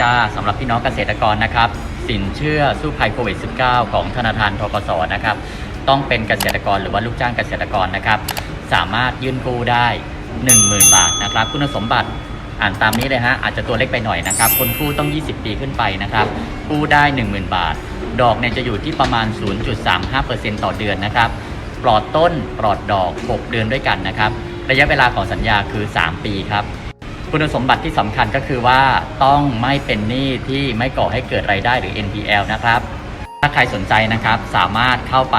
จ้าสำหรับพี่น้องเกษตรกรนะครับ สินเชื่อสู้ภัยโควิด -19 ของธนาคารทกสนะครับ ต้องเป็นเกษตรกรหรือว่าลูกจ้างเกษตรกรนะครับ สามารถยื่นกู้ได้ 10,000 บาทนะครับ คุณสมบัติอ่านตามนี้เลยฮะอาจจะตัวเล็กไปหน่อยนะครับ คนกู้ต้อง 20 ปีขึ้นไปนะครับ กู้ได้ 10,000 บาท ดอกเนี่ยจะอยู่ที่ประมาณ 0.35%ต่อเดือนนะครับ ปลอดต้นปลอดดอก 6 เดือนด้วยกันนะครับ ระยะเวลาของสัญญาคือ 3 ปีครับ คุณสมบัติที่สำคัญก็คือว่าต้องไม่เป็นหนี้ที่ไม่ก่อให้เกิดรายได้หรือ NPL นะครับ ถ้าใครสนใจนะครับสามารถเข้าไป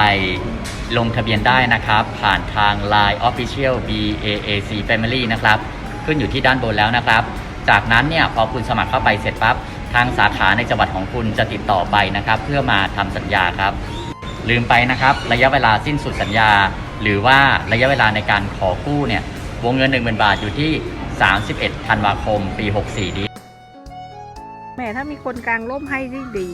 ลงทะเบียนได้นะครับ ผ่านทาง Line Official BAAC Family นะครับ ขึ้นอยู่ที่ด้านบนแล้วนะครับ จากนั้นเนี่ยพอคุณสมัครเข้าไปเสร็จปั๊บทางสาขาในจังหวัดของคุณจะติดต่อไปนะครับ เพื่อมาทำสัญญาครับ ลืมไปนะครับ ระยะเวลาสิ้นสุดสัญญา หรือว่าระยะเวลาในการขอกู้เนี่ยวงเงิน 1 0,000 บาทอยู่ที่ 31ธันวาคม ปี 64 นี้แม่ถ้ามีคนกลางร่มให้ยิ่งดี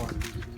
popcorn.